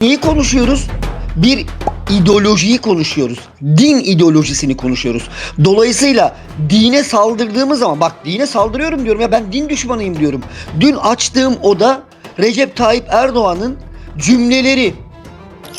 neyi konuşuyoruz? Bir ideolojiyi konuşuyoruz. Din ideolojisini konuşuyoruz. Dolayısıyla dine saldırdığımız zaman bak dine saldırıyorum diyorum ya ben din düşmanıyım diyorum. Dün açtığım oda Recep Tayyip Erdoğan'ın cümleleri.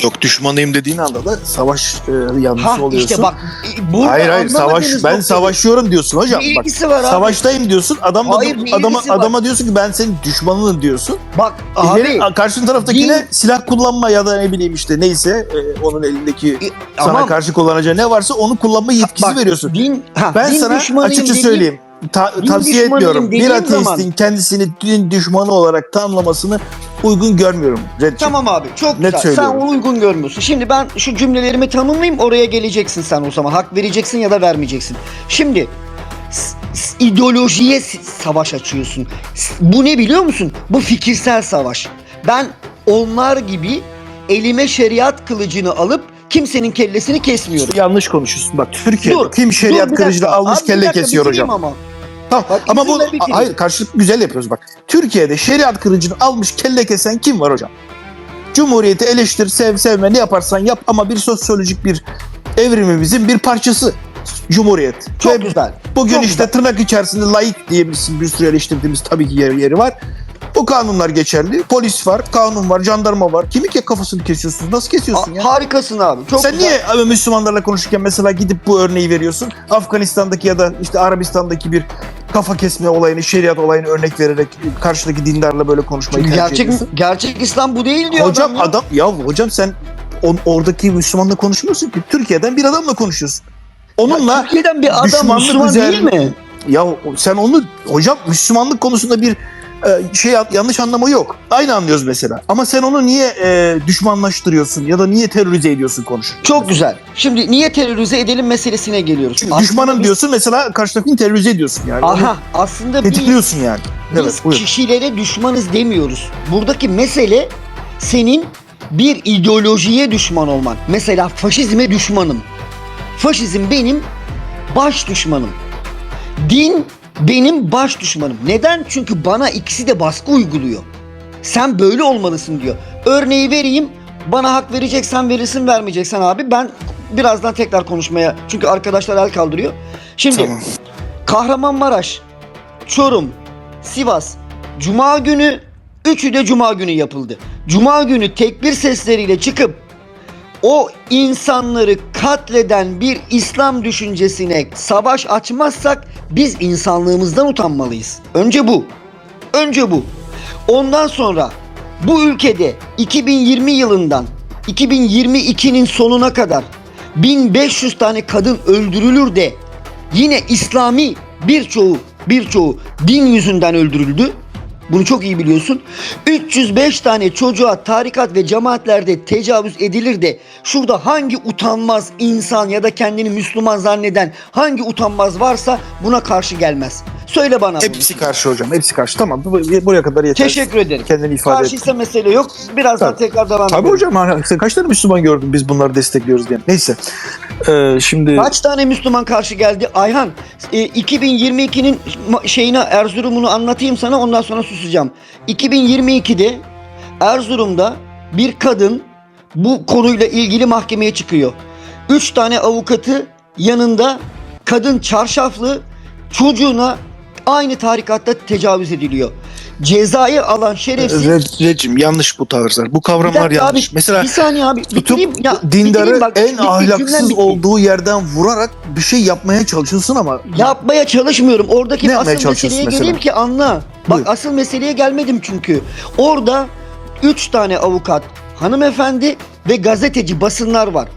Yok düşmanıyım dediğin anda da savaş e, yanlısı Ha oluyorsun. işte bak e, burada hayır hayır savaş ben savaşıyorum diyorsun hocam. Ne Bak, var abi? savaştayım diyorsun. Adam da Hayır, ne adama var? adama diyorsun ki ben senin düşmanınım diyorsun. Bak İleri, abi karşı taraftakine din- silah kullanma ya da ne bileyim işte neyse e, onun elindeki e, sana ama karşı kullanacağı ne varsa onu kullanma yetkisi bak, veriyorsun. Din, ha, Ben din sana açıkça dediğin- söyleyeyim. Ta- tavsiye etmiyorum. Bir ateistin zaman- kendisini din düşmanı olarak tanımlamasını uygun görmüyorum. Redçim. Tamam abi çok Net güzel. Sen söylüyorum. onu uygun görmüyorsun. Şimdi ben şu cümlelerimi tanımlayayım oraya geleceksin sen o zaman. Hak vereceksin ya da vermeyeceksin. Şimdi s- s- ideolojiye s- savaş açıyorsun. S- Bu ne biliyor musun? Bu fikirsel savaş. Ben onlar gibi elime şeriat kılıcını alıp kimsenin kellesini kesmiyorum. Yanlış konuşuyorsun. Bak Türkiye'de Dur, kim şeriat bir kılıcını dakika. almış Abi bir kelle dakika, kesiyor bitireyim hocam. Ama. Tamam. Bak, Ama bu hayır karşılıklı güzel yapıyoruz bak. Türkiye'de şeriat kılıcını almış kelle kesen kim var hocam? Cumhuriyeti eleştir, sev sevme ne yaparsan yap ama bir sosyolojik bir evrimimizin bir parçası. Cumhuriyet. Çok Ve güzel. Bugün çok işte güzel. tırnak içerisinde layık diyebilirsin bir sürü eleştirdiğimiz tabii ki yeri, yeri var. O kanunlar geçerli. Polis var, kanun var, jandarma var. Kimi ki kafasını kesiyorsunuz? Nasıl kesiyorsun A- ya? harikasın abi. Çok Sen güzel. niye abi Müslümanlarla konuşurken mesela gidip bu örneği veriyorsun? Afganistan'daki ya da işte Arabistan'daki bir kafa kesme olayını, şeriat olayını örnek vererek karşıdaki dindarla böyle konuşmayı tercih Gerçek ediyorsun. gerçek İslam bu değil diyor Hocam adam. adam ya hocam sen on- oradaki Müslümanla konuşmuyorsun ki. Türkiye'den bir adamla konuşuyorsun. Onunla Ya Türkiye'den bir adam düşmanlık Müslüman üzerine- değil mi? ya sen onu hocam Müslümanlık konusunda bir şey yanlış anlama yok. Aynı anlıyoruz mesela. Ama sen onu niye e, düşmanlaştırıyorsun ya da niye terörize ediyorsun konuş. Çok güzel. Şimdi niye terörize edelim meselesine geliyoruz. Çünkü Aslında düşmanım biz- diyorsun mesela karşıdakini terörize ediyorsun yani. Onu Aha aslında biz, tetikliyorsun yani. biz Evet buyur. kişilere düşmanız demiyoruz. Buradaki mesele senin bir ideolojiye düşman olman. Mesela faşizme düşmanım. Faşizm benim baş düşmanım. Din benim baş düşmanım. Neden? Çünkü bana ikisi de baskı uyguluyor. Sen böyle olmalısın diyor. Örneği vereyim. Bana hak vereceksen verirsin vermeyeceksen abi. Ben birazdan tekrar konuşmaya çünkü arkadaşlar el kaldırıyor. Şimdi Tamam. Kahramanmaraş, Çorum, Sivas Cuma günü üçü de Cuma günü yapıldı. Cuma günü tekbir sesleriyle çıkıp o insanları katleden bir İslam düşüncesine savaş açmazsak biz insanlığımızdan utanmalıyız. Önce bu. Önce bu. Ondan sonra bu ülkede 2020 yılından 2022'nin sonuna kadar 1500 tane kadın öldürülür de yine İslami birçoğu birçoğu din yüzünden öldürüldü. Bunu çok iyi biliyorsun. 305 tane çocuğa tarikat ve cemaatlerde tecavüz edilir de şurada hangi utanmaz insan ya da kendini Müslüman zanneden hangi utanmaz varsa buna karşı gelmez. Söyle bana bunu. Hepsi karşı hocam. Hepsi karşı. Tamam bu- buraya kadar yeter. Teşekkür ederim. Kendini ifade et. Karşıysa mesele yok. Birazdan Tabii. tekrar devam Tabii edelim. hocam hani sen kaç tane Müslüman gördün biz bunları destekliyoruz diye. Neyse. Ee, şimdi Kaç tane Müslüman karşı geldi? Ayhan e, 2022'nin ma- şeyine Erzurum'unu anlatayım sana ondan sonra susacağım. 2022'de Erzurum'da bir kadın bu konuyla ilgili mahkemeye çıkıyor. Üç tane avukatı yanında kadın çarşaflı çocuğuna aynı tarikatta tecavüz ediliyor. Cezayı alan şerefsiz Re- Recim yanlış bu tarzlar. Bu kavramlar yanlış. abi, Mesela bir saniye abi bitireyim. Ya, dindarı bitireyim bak, en ahlaksız olduğu yerden vurarak bir şey yapmaya çalışıyorsun ama Yapmaya çalışmıyorum. Oradaki Ne asıl meseleye mesela? geleyim ki anla. Bak Buyur. asıl meseleye gelmedim çünkü. Orada 3 tane avukat, hanımefendi ve gazeteci basınlar var.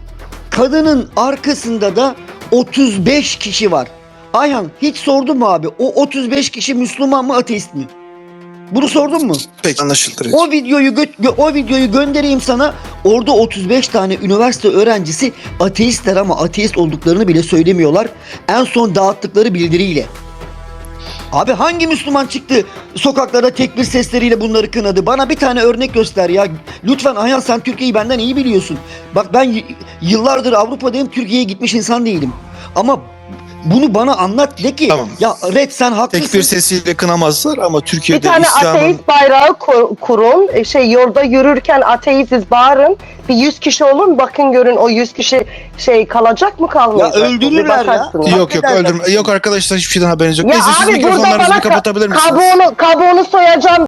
Kadının arkasında da 35 kişi var. Ayhan hiç sordun mu abi? O 35 kişi Müslüman mı ateist mi? Bunu sordun mu? pek anlaşıldı. O videoyu gö- o videoyu göndereyim sana. Orada 35 tane üniversite öğrencisi ateistler ama ateist olduklarını bile söylemiyorlar. En son dağıttıkları bildiriyle. Abi hangi Müslüman çıktı sokaklara tekbir sesleriyle bunları kınadı? Bana bir tane örnek göster ya. Lütfen Ayhan sen Türkiye'yi benden iyi biliyorsun. Bak ben yıllardır Avrupa'dayım Türkiye'ye gitmiş insan değilim. Ama Bunu bana anlat de ki Tamam. ya Red sen haklısın. Tek bir sesiyle kınamazlar ama Bir Türkiye'de tane İslam'ın ateist bayrağı kur- kurun. E, Şey yolda yürürken ateistiz bağırın. Bir 100 kişi olun bakın görün o 100 kişi şey kalacak mı kalmayacak Ya mı? öldürürler Bir ya. bakarsınız. Yok yok Affedersin. öldürme. Yok arkadaşlar hiçbir şeyden haberiniz yok. Ya Neyse siz abi burada mikrofonlarınızı bana bir kapatabilir ka- misiniz? kabuğunu, kabuğunu soyacağım